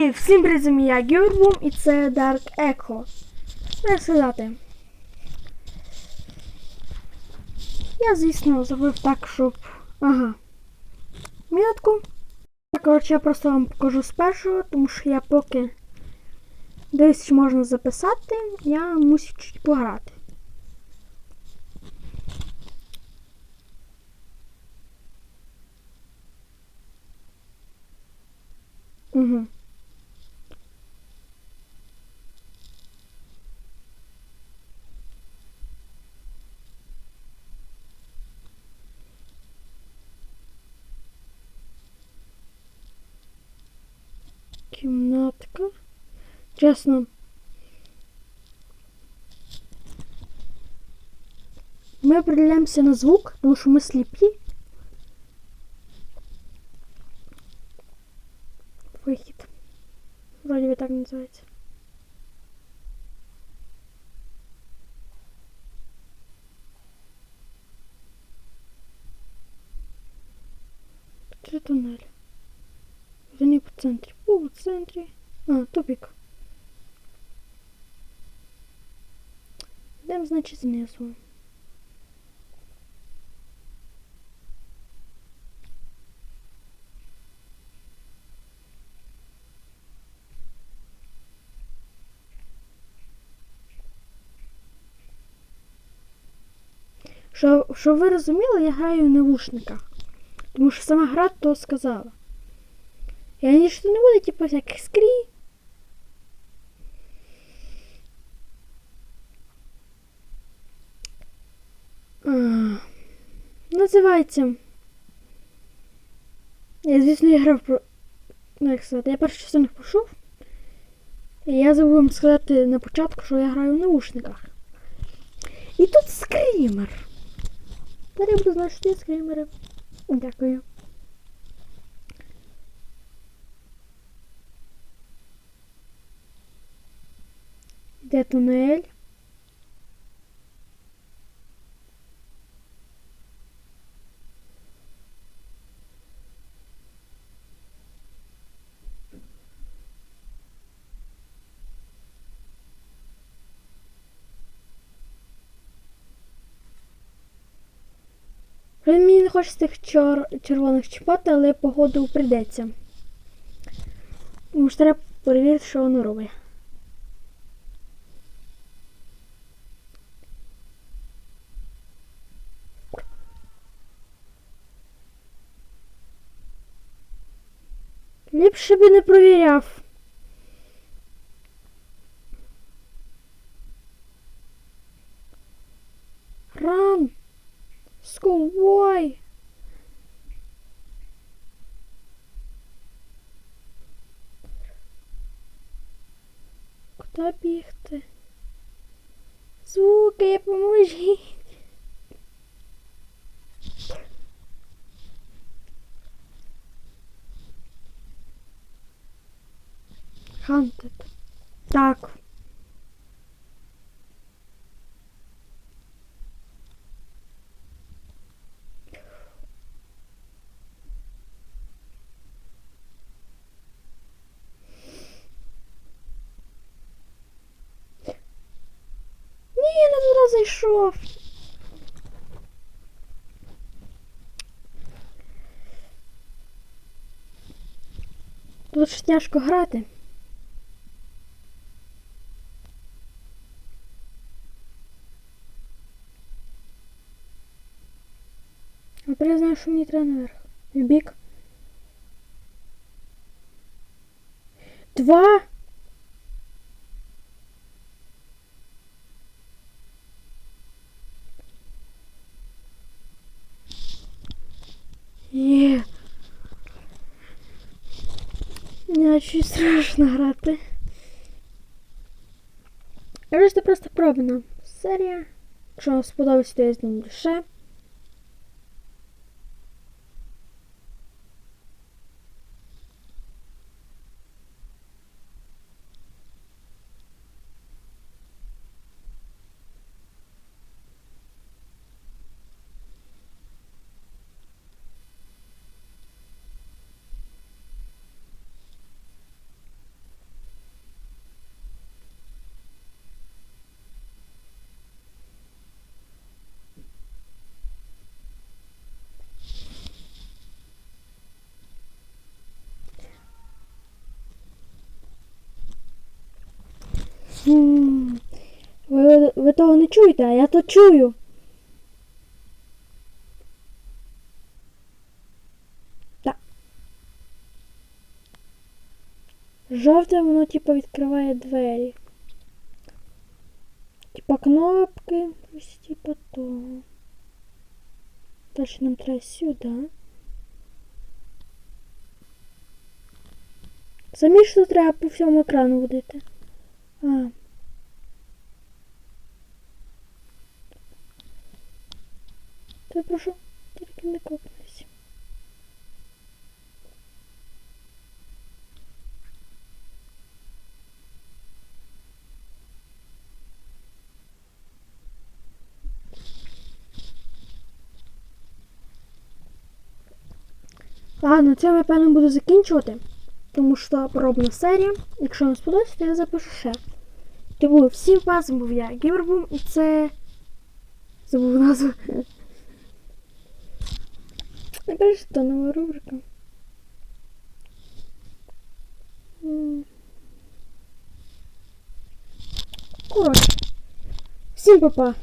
Всім привіт, я Георбум і це Dark Echo. Як сказати. Я, звісно, зробив так, щоб. Ага. Мітку. Коротше, я просто вам покажу спершу, тому що я поки десь можна записати, я мусив чуть пограти. Угу. Чесно. Ми определяємося на звук, тому що ми сліпі. Вихід. Вроді би так називається. Це тунель. Вони по центрі. О, в центрі. А, тупик. Значить, знизу. Що, що ви розуміли, я граю в навушниках. Тому що сама гра то сказала. И они что не будут, типа, всяких скрі. Називається. Я, звісно, я грав про. Ну, як сказати, я першу частину пішов. І я забув вам сказати на початку, що я граю в наушниках. І тут скрімер. Тепер я буду знати, що є скрімери. Дякую. Де тунель? Мені не хоче з тих чор... червоних чіпати, але погоду прийдеться. Що треба перевірити, що воно робить. Ліпше би не провіряв. Ран! Скувой! Куди бігти? Звуки, поможіть! Хантед. Так. Ні, я не туди. Тут тяжко грати. А я знаю, що мені треба наверх. В бік. Два. Є. Чуть страшно грати. Решта просто пробна серія. Якщо вам сподобається, то я зніму ще. Того не чуєте, а я то чую. Так. Жовте воно типу відкриває двері. Типа кнопки, ось типа того. Дальше нам треба сюди. Самі тут треба по всьому екрану водити. А. Та прошу, тільки не копнусь. Ладно, це я, певно, буду закінчувати. Тому що пробна серія. Якщо вам сподобається, то я запишу ще. Тому всім пасом був я Гівербум і це. Забув назву. Яка ж то нова рубрика? М. Коротше. Всім па-па!